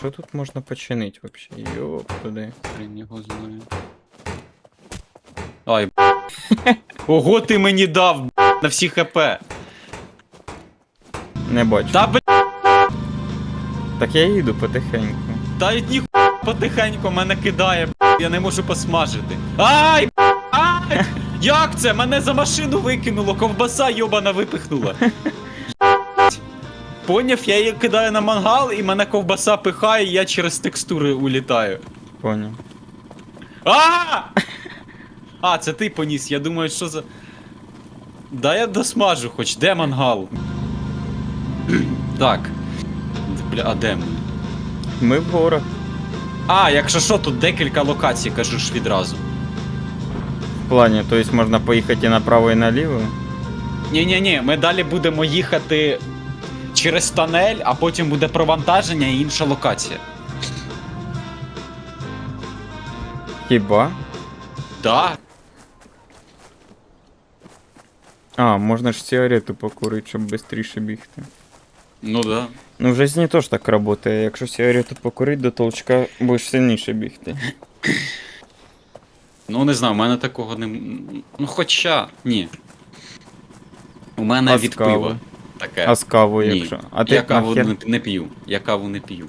що тут можна починити взагалі? Йоп, туди. Хрен його знає. Ай, б**. Ого, ти мені дав, б**, на всі хп. Не бачу. Та б**, Так я їду потихеньку. та й ні потихеньку мене кидає, б**, я не можу посмажити. Ай, б**, ай! Як це? Мене за машину викинуло, ковбаса йобана випихнула. Поняв, я її кидаю на мангал, і мене ковбаса пихає, і я через текстури улітаю. Поняв. А! А, це ти поніс, я думаю, що за. Да я досмажу хоч, де мангал? так. Бля, а де ми? Ми в горах. А, якщо що, тут декілька локацій, кажу ж відразу. В плані, тобто можна поїхати і направо, і наліво. Ні-ні-ні, ми далі будемо їхати через тонель, а потім буде провантаження і інша локація. Хіба? Да. А, можна ж сигарету покурити, щоб швидше бігти. Ну да. Ну, в житті теж так працює. Якщо сигарету покурити до толчка, будеш сильніше бігти. Ну не знаю, у мене такого не. Ну хоча. Ні. У мене від пива. Таке. А з кавою, Ні. якщо. А ти я каву нахер- не, не п'ю. Я каву не п'ю.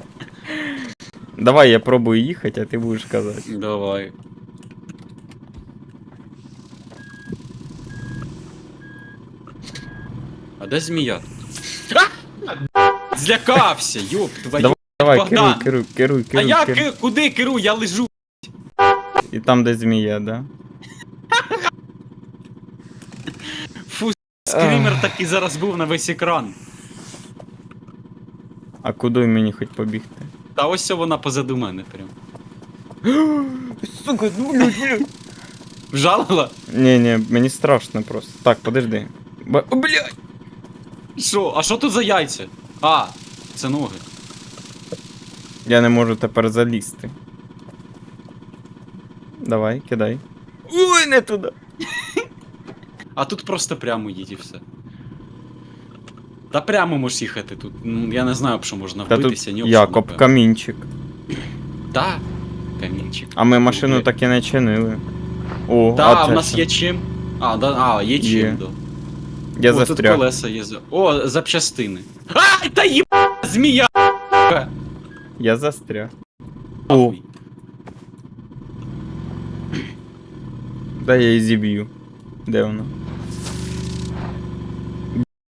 Давай я пробую їхати, а ти будеш казати. Давай. А де змія тут? А! Злякався, ёб твою. Давай, Давай, Богдан! керуй, керуй, керуй, а я керуй. ки- куди керу? Я лежу. І там, де змія, да? Фу, скрімер такий зараз був на весь екран. А куди мені хоч побігти? Та ось це вона позаду мене прям. Сука, ну блядь, блядь. Вжалила? Ні, ні, мені страшно просто. Так, подожди. Ба... О, блядь! Що? А що тут за яйця? А, це ноги. Я не можу тепер залізти. Давай, кидай. Ой, не туди. А тут просто прямо їдь і все. Та прямо можеш їхати тут. Ну, я не знаю, що можна Та вбитися, тут ні об що, Якоб, напевно. камінчик. Та, камінчик. А ми машину так і не чинили. О, Та, а в це нас що? є чим. А, да, а, є чим, Є. да. Я О, тут застряг. колеса є. за- О, запчастини. Ай, та їб... Змія! Я застряг. О, Ахуй. да я її зіб'ю. Де вона?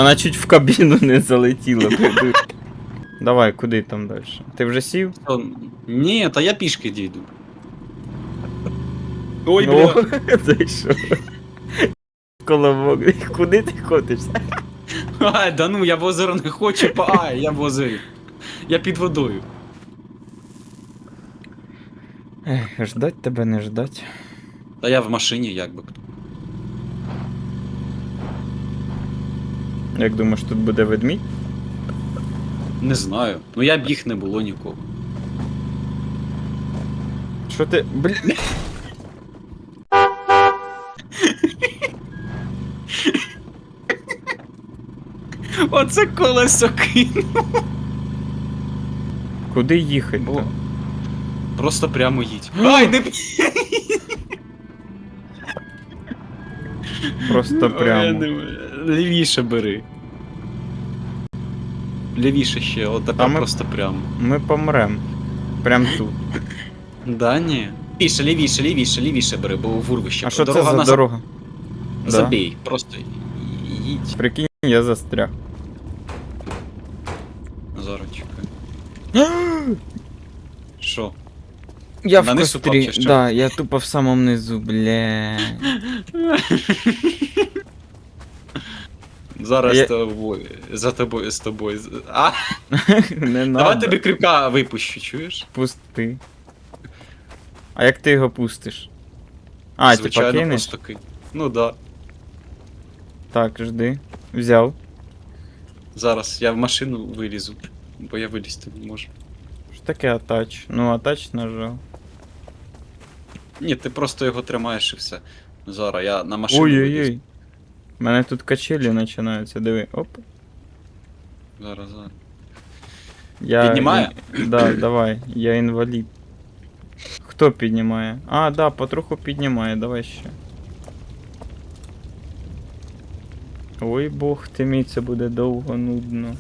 Вона чуть в кабіну не залетіла. Давай, куди там далі? Ти вже сів? Ні, та я пішки дійду. Ой, бля. зайшов. Колобок, куди ти ходиш? Ай, да ну, я в озеро не хочу, па... Ай, я в озері. Я під водою. Ех, ждать тебе не ждать. Та я в машині, як би. Як думаєш, тут буде ведмідь? Не знаю. Ну я біг не було нікого. Що ти. Бля. Оце колесо кинув. Куди їхати? О, Просто прямо їдь. Ай, не б- Просто Ой, я прямо. не- Лівіше бери. Лівіше ще, от А ми- просто прямо. Ми помрем. Прям тут. Да, ні. Лівіше, лівіше, лівіше, лівіше бери, бо в урвище. А що це за дорога? Да. Забій, просто їдь. Прикинь, я застряг. Зараз чекай. Що? Я На в кострі. Да, я тупо в самому низу, бля. Зараз Я- тобою, за тобою, з тобою. з- А, Не давай надо. тобі крюка випущу, чуєш? Пусти. А як ти його пустиш? А, типа Звичайно, кинеш? просто кинь. Ну да. Так, жди. Взяв. Зараз я в машину вилізу, бо я вилізти не можу. Що таке атач? Ну, атач нажав. Ні, ти просто його тримаєш і все. Зараз я на машину Ой-ой-ой. У мене тут качелі починаються, диви. Оп. Зараз, зараз. Я... Піднімає? Да, давай, я інвалід. Хто піднімає? А, да, потроху піднімає, давай ще. Ой бог ти мій, це буде довго нудно.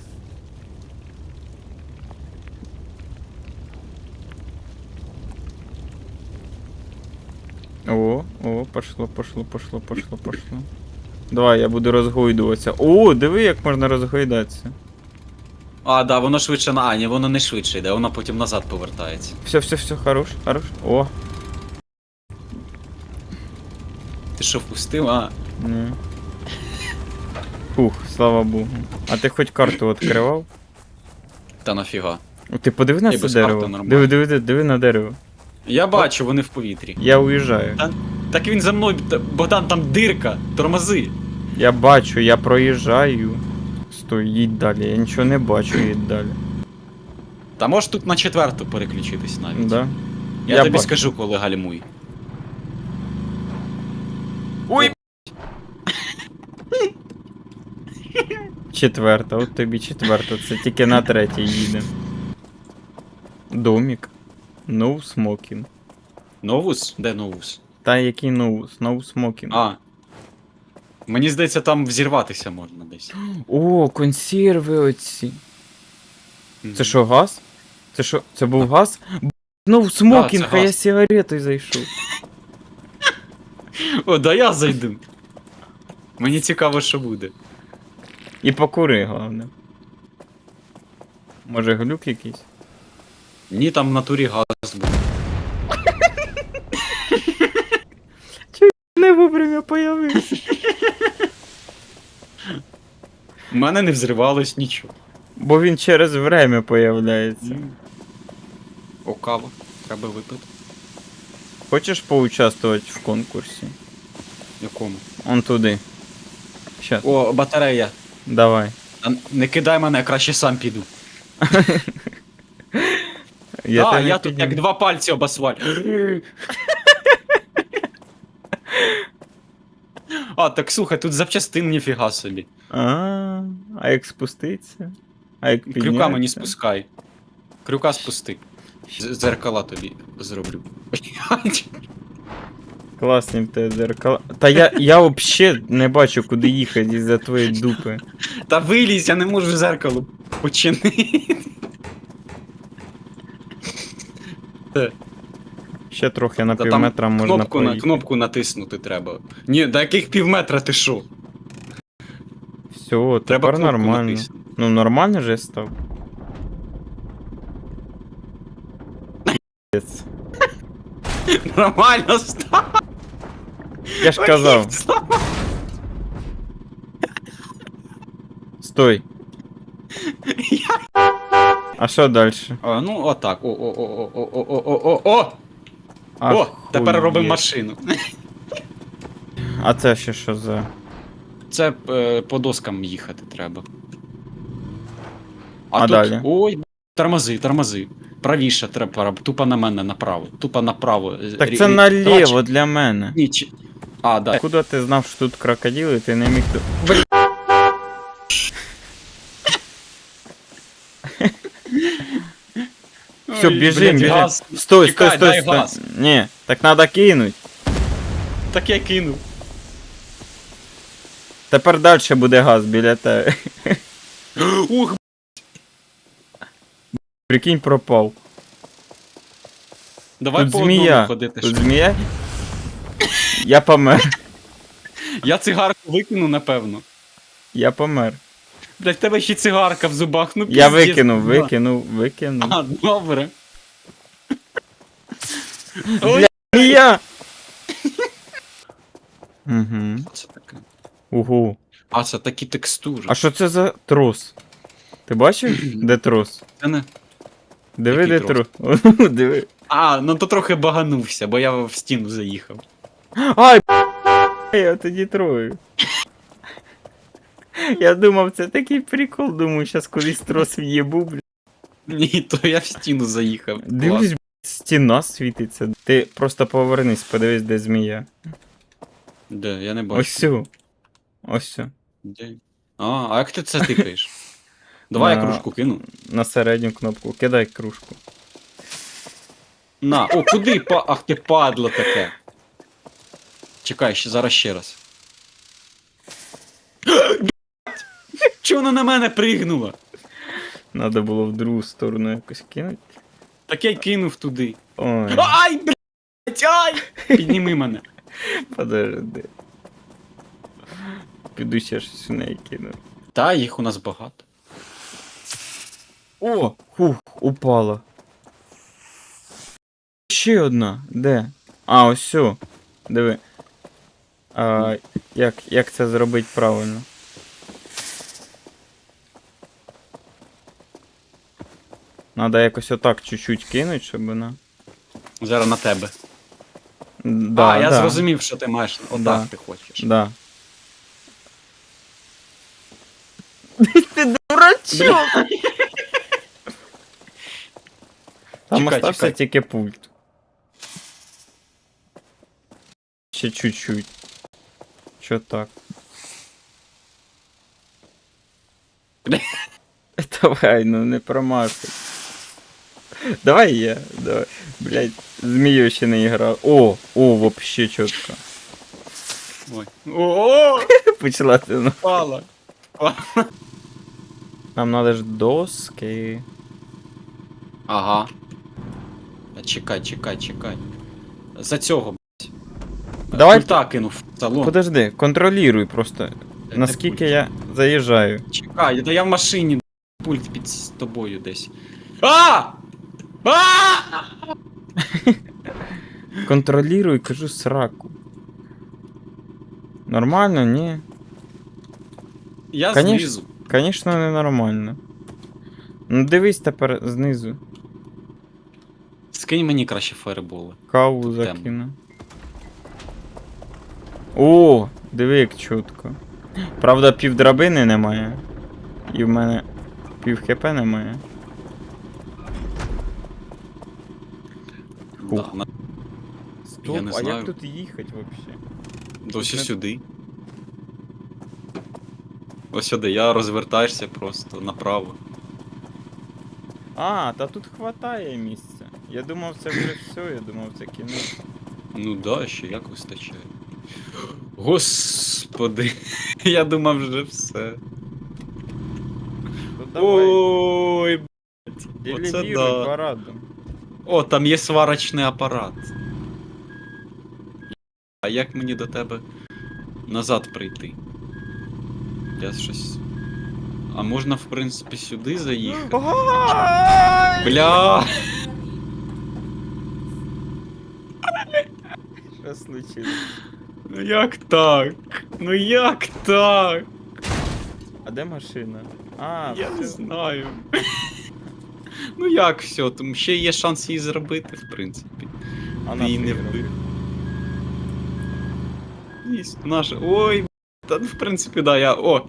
О, о, пошло, пошло, пошло, пошло, пошло. Давай, я буду розгойдуватися. О, диви, як можна розгойдатися. А, да, воно швидше на. А, ні, воно не швидше йде, воно потім назад повертається. Все, все, все, хорош, хорош. О, Ти що впустив? А. ні. Фух, слава Богу. А ти хоч карту відкривав? Та нафіга. О, Ти подиви на Я це без дерево. нормально. Диви, диви, диви, диви на дерево. Я бачу, вони в повітрі. Я уїжджаю. Та- Так він за мною, та- Богдан, там дирка, тормози. Я бачу, я проїжджаю. Стой, їдь далі, я нічого не бачу, їдь далі. Та можеш тут на четверту переключитись навіть. Да? Я, Я тобі бачу. скажу, коли гальмуй. Ой! Четверта, от тобі четверта, це тільки на третій їде. Домік. No smoking. Новус? Де новус? Та який no, no smoking. А. Мені здається, там взірватися можна десь. О, консерви оці. Це що, газ? Це що, це був газ? Б- Ну, смокінг, а я газ. сигаретою зайшов. О, да я зайду. Мені цікаво, що буде. І покури, головне. Може глюк якийсь? Ні, там в натурі газ був. Вовремя появився. У мене не взривалось нічого. Бо він через время появляється. О, кава. Треба випити. Хочеш поучаствувати в конкурсі? Якому? Он туди. Щас, О, батарея. давай. А Не кидай мене, я краще сам піду. Я, тебе я тут підніму. як два пальці об А, так слухай, тут запчастин ніфіга собі. А, а як спуститься? А як Крюка мені спускай. Крюка спусти. З- Зеркала тобі зроблю. Класні в тебе дзеркала. Та я, я вообще не бачу, куди їхати із-за твоєї дупи. Та вилізь, я не можу зеркало починити. Ще трохи на Та пів там метра можна Кнопку, на, проїхати. кнопку натиснути треба. Ні, до яких пів метра ти що? Все, Треба тепер кнопку нормально. натиснути. Ну нормально же став. Пиздец. Нормально став. Я ж казав, стой. А що далі? А, ну отак. О, о, о, о, о, о, о, о, о, о! О, тепер робимо машину. А це ще що за. Це е, по доскам їхати треба. А тут, далі? Ой, тормози, тормози. Правіше треба, тупо на мене направо. Тупо направо. Так Рі- це рі- наліво Давай, для мене. Ні, чи... А, да. Куди ти знав, що тут крокодили, ти не міг тут. Все, Ой, біжим, блядь, біжим. газ. Стой, стой, стой, дай стой. газ. Ні, так надо кинуть. Так я кинув. Тепер далі буде газ біля тебе. Ух, Прикинь, пропав. давай Тут по змія. одному ходити. Тут що. змія. Я помер. Я цигарку викину, напевно. Я помер. Блять, в тебе ще цигарка в зубах, ну Я пиздец. викинув, викинув, викинув. А, добре. Бля, Змія! Угу. Це таке. Угу. А, це такі текстури. А що це за трос? Ти бачив, де трос? Це не... Диви, Який де трос. Диви. А, ну то трохи баганувся, бо я в стіну заїхав. Ай, б***ь, я тоді трою. Я думав, це такий прикол, думаю, щас кудись трос в'єбу, бля. Ні, то я в стіну заїхав. Дивлюсь, б***ь, стіна світиться. Ти просто повернись, подивись, де змія. Де, я не бачу. Ось сю. Ось сю. Де? А, а як ти це тикаєш? Давай я На- кружку кину. На середню кнопку. Кидай кружку. На, о, куди па. Ах ти падло таке. Чекай, ще зараз ще раз. Чого вона на мене пригнула? Надо було в другу сторону якось кинути. Так я й кинув туди. Ой, Ай, блядь, ай! Підніми мене. подожди. Піду ще щось у неї кину. Та, їх у нас багато. О! Хух, упала. Ще одна. Де? А, ось сю. Диви. А, як, як це зробити правильно? Надо якось отак чуть-чуть кинуть, щоб вона. Зараз на тебе. Да, а, я да, зрозумів, що ти маєш. Отак Да. ти хочеш. Да. Ти дурачок! Там Чекай, остався чекай. тільки пульт. Ще чуть-чуть. Чо так? Бля. Давай, ну не промахуй. Давай я, давай. Блять, змію ще не грав. О, о, вообще чітко. Ой. О, Почала ти ну. впала. Нам надо ж доски. Ага. Чекай, чекай, чекай. За цього, блядь. Давай- Пульта кинув в салон. Подожди, контролюй просто. Де Наскільки пульт? я заїжджаю. Чекай, та я в машині пульт під с- тобою десь. А! А! Контролюй, кажу сраку. Нормально, ні. Я Конечно. знизу. Звісно, не нормально. Ну дивись тепер знизу. Скинь мені краще фаерболи. Каву закину. О, диви як чутко. Правда, пів драбини немає. І в мене пів хп немає. Да, на... Стоп, Я не а знаю. як тут їхати взагалі? Досі Не- сюди. Ось сюди, я розвертаєшся просто направо. А, та тут хватає місця. Я думав, це вже все, я думав, це кінець. Ну да, ще як вистачає. Господи, я думав вже все. То давай, Ой, блядь, оце делегіруй да. парадом. О, там є сварочний апарат. А як мені до тебе назад прийти? Я щось. А можна, в принципі, сюди заїхати? Бля! Що случилось? Ну як так? Ну як так? А де машина? А, Я не все. знаю. Ну як все, там ще є шанс її зробити, в принципі. А Ти її не вбив. Наша. Ой, та ну, в принципі, да, я. О!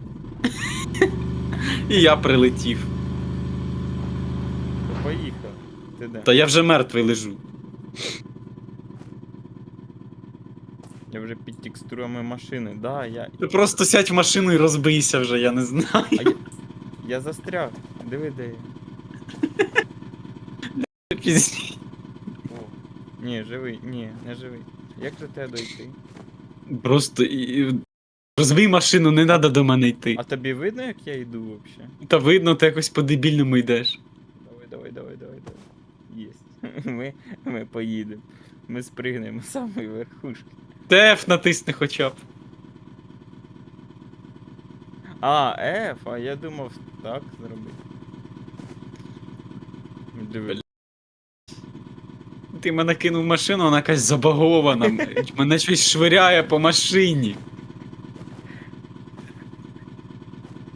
І я прилетів. Поїхав. Ти де? Та я вже мертвий лежу. Я вже під текстурами машини. Да, я. Ти просто сядь в машину і розбийся вже, я не знаю. А я... я застряг. Диви, де я. Пізні-. Ні, живий, ні, не живий. Як до тебе дойти? Просто і... і- розбий машину, не треба до мене йти. А тобі видно, як я йду взагалі? Та видно, ти якось по-дебільному йдеш. Давай, давай, давай, давай, давай. Єсть. Ми, ми поїдемо. Ми спригнемо з самої верхушки. Теф натисни хоча б. А, F, а я думав так зробити. Диви. Ти мене кинув в машину, вона якась забагована. Мене щось швиряє по машині.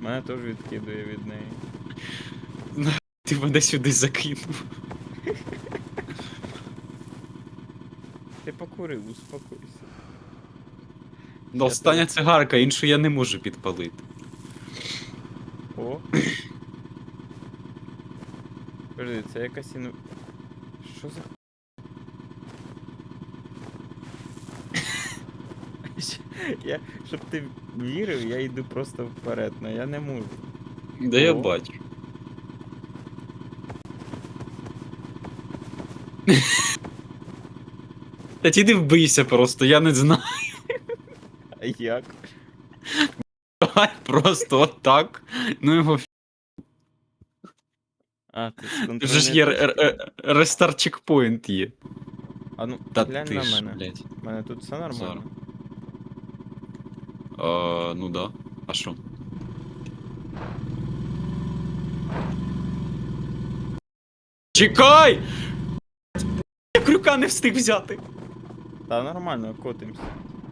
Мене теж відкидує від неї. Ти мене сюди закинув. Ти покурив, успокойся. Ну, остання цигарка, іншу я не можу підпалити. О. Подожди, це якась іну. Що за. Я, Щоб ти вірив, я йду просто вперед, але я не можу. Да я бачу. Та ти вбийся просто, я не знаю. А як? Давай просто отак. Ну його А, ти ж є рестарт чекпоінт є. А ну, Та глянь ти на ж, мене. У мене тут все нормально. А, ну да. А що? Чекай! Я крюка не встиг взяти. Та нормально, котимся.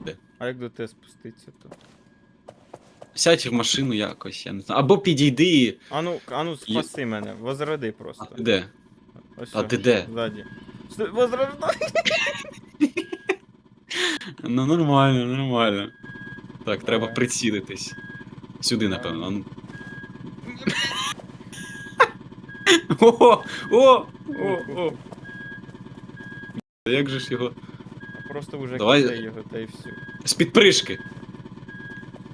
Де? А як до тебе спуститися то? Сядь в машину якось, я не знаю. Або підійди. і- А ну, а ну спаси мене, возроди просто. А ти де? Ось А ти де? Ззаді. Возрождай! Ну нормально, нормально. Так, треба прицілитись. Сюди, напевно. ну. О! О! О! О! Як же ж його. Просто вже Давай. кидай його, та й все. З підпришки.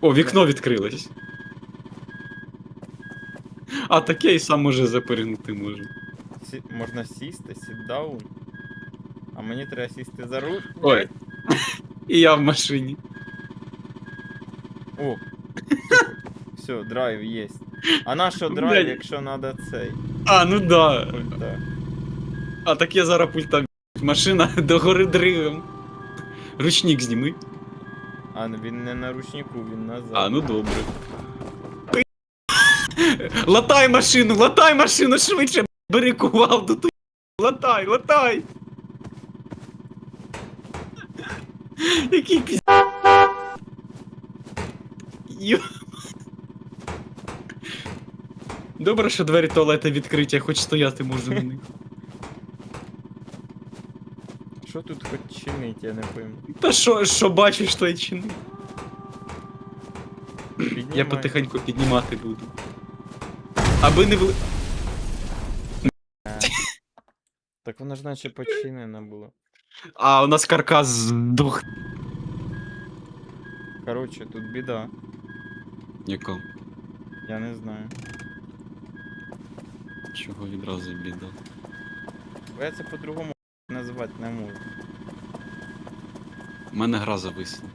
О, вікно відкрилось. А таке і сам може заперегнути може. Сі... Можна сісти, сітдаун. А мені треба сісти за руль. Ой. І я в машині. О! Все, драйв є. А на що драйв, якщо треба цей? А, ну да. Пульта. А так я зараз пульта. Машина догори дригом. Ручник зніми. А він не на ручнику, він назад. А, ну добре. Латай машину, латай машину швидше. Бери кувалду ту. Латай, латай. Який піз... Йо. Добре, що двері туалета відкриті, я хоч стояти можу на них. Що тут хоч чинить, я не пойму. Та що, що бачиш, то й чини. Я потихеньку піднімати буду. Аби не вли... Так воно ж наче починено було. А, у нас каркас здох. Коротше, тут біда. Яко? Я не знаю. Чого відразу біда? Бо я це по-другому назвати не можу. У мене гра зависла.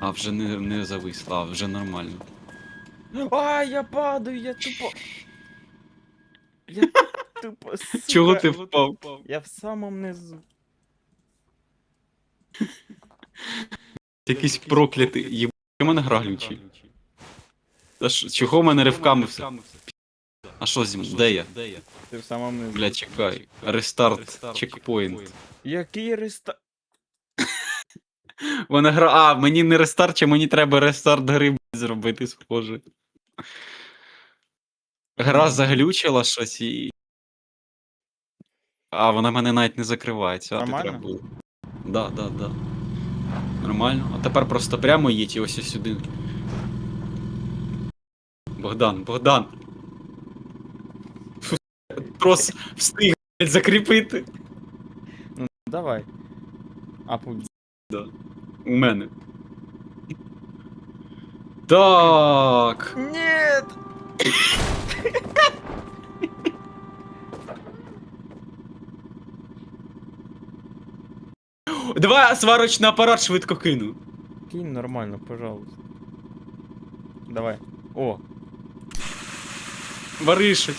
А, вже не, не зависла, а вже нормально. А, я падаю, я тупо. Я тупо. Сука. Чого ти впав? Я в самому низу. Якийсь проклятий. Єб... У мене гра глючить. Та ж, чого в мене ривками все? А що зі мною? Де я? Ти в самому низу. Бля, чекай. Рестарт, чекпоінт. Який реста. У мене гра. А, мені не рестарт, чи мені треба рестарт гри блядь, зробити, схоже. Гра заглючила щось і. А, вона мене навіть не закривається. А ти Нормально? треба було. Да, да, да. Нормально. А тепер просто прямо їдь і ось ось сюди. Богдан, Богдан. Фу, Трос встиг блядь, закріпити. Давай. А пульт. У мене. Так. Нет! Давай сварочний апарат швидко кину. Кинь нормально, пожалуйста. Давай. О, Вари щось.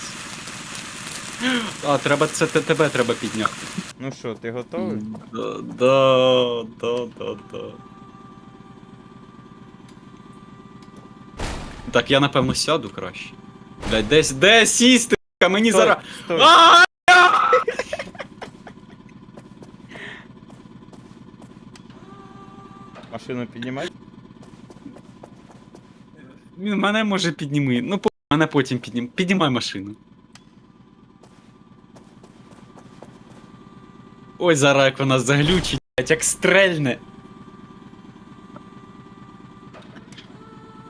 А, треба це тебе треба підняти. ну що, ти готовий? Да, да, да, да, да. Так, я напевно сяду краще. Блядь, десь, де сісти? Мені зараз. Машину піднімай. Мене може підніми. Ну, по... мене потім піднім. Піднімай машину. Ой, зараз як вона заглючить, як стрельне.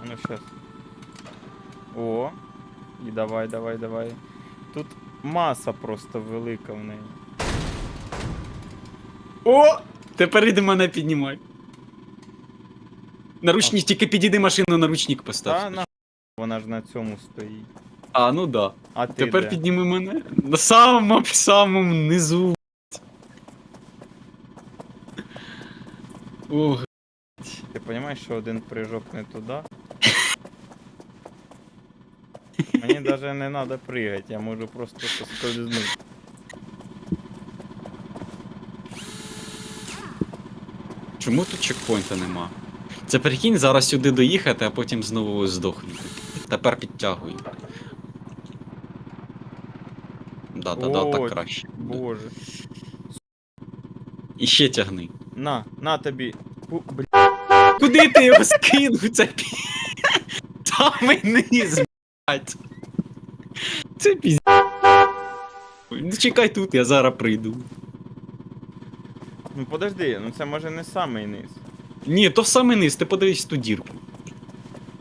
Ну щас. О. І давай, давай, давай. Тут маса просто велика в неї. О! Тепер іди мене піднімай. На ручник, тільки підійди машину на ручник постав. Та на вона ж на цьому стоїть. А, ну да. А ти Тепер де? підніми мене. На самому самому низу. Ух, Ти розумієш, що один прыжок не туди? Мені навіть не треба пригати, я можу просто соскользнути. чому тут чекпоінта нема? Це прикинь, зараз сюди доїхати, а потім знову здохнути. Тепер підтягую. Да, да, да, так краще. Боже. І ще тягни. На, на тобі. Пу- Бля, Куди ти його скинув? Це пі... Самий низ, блядь. Це пізд... Ну чекай тут, я зараз прийду. ну подожди, ну це може не самий низ. Ні, то самий низ, ти подивись ту дірку.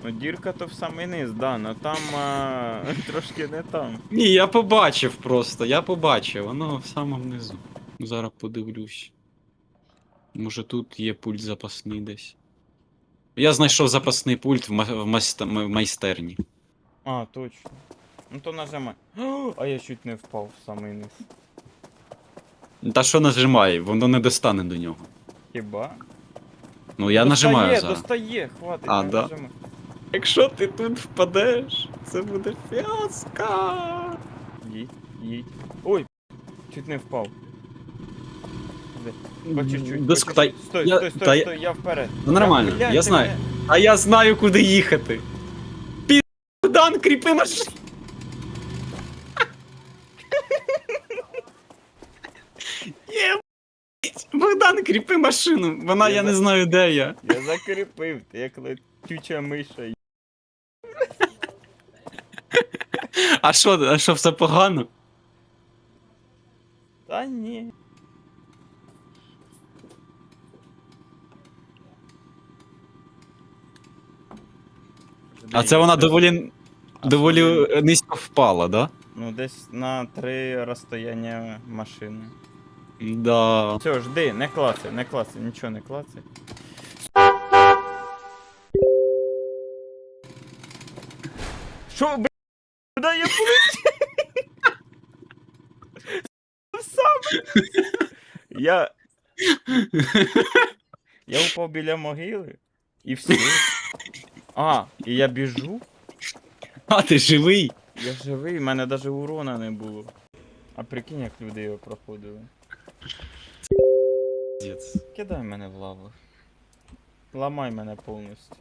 Ну дірка то в самий низ, да, но там а, трошки не там. Ні, я побачив просто, я побачив, воно в самому низу. Зараз подивлюсь. Може тут є пульт запасний десь. Я знайшов запасний пульт в, ма- в, майста- в майстерні. А, точно. Ну то нажимай. О, А я чуть не впав в самий низ. Та що нажимай, воно не достане до нього. Хіба? Ну я достає, нажимаю зараз. достає, хватить. А, не да? нажимай. Якщо ти тут впадеш, це буде фіаско. Їдь, їдь. Ой, чуть не впав. Чуть-чуть. по Доск- Стой, я- стой, та стой, я- стой, я вперед. Ну, нормально, глянь, я ти знаю. мене- А я знаю, куди їхати. Пі... Богдан, кріпи машину. Є, блядь. Богдан, кріпи машину. Вона, Я я не знаю, де я. Я закріпив, ти як летюча миша. А що, а що все погано? Та ні. А це вона доволі, А доволі що? низько впала, да? Ну, десь на три розстояння машини. Да. Все, жди, не клацай, не клацай, нічого не клацай. Що, куди я полетів? Сам. Я. Я упав біля могили і все. А, і я біжу. А, ти живий? Я живий, в мене навіть урона не було. А прикинь, як люди його проходили. Кидай мене в лаву. Ламай мене повністю.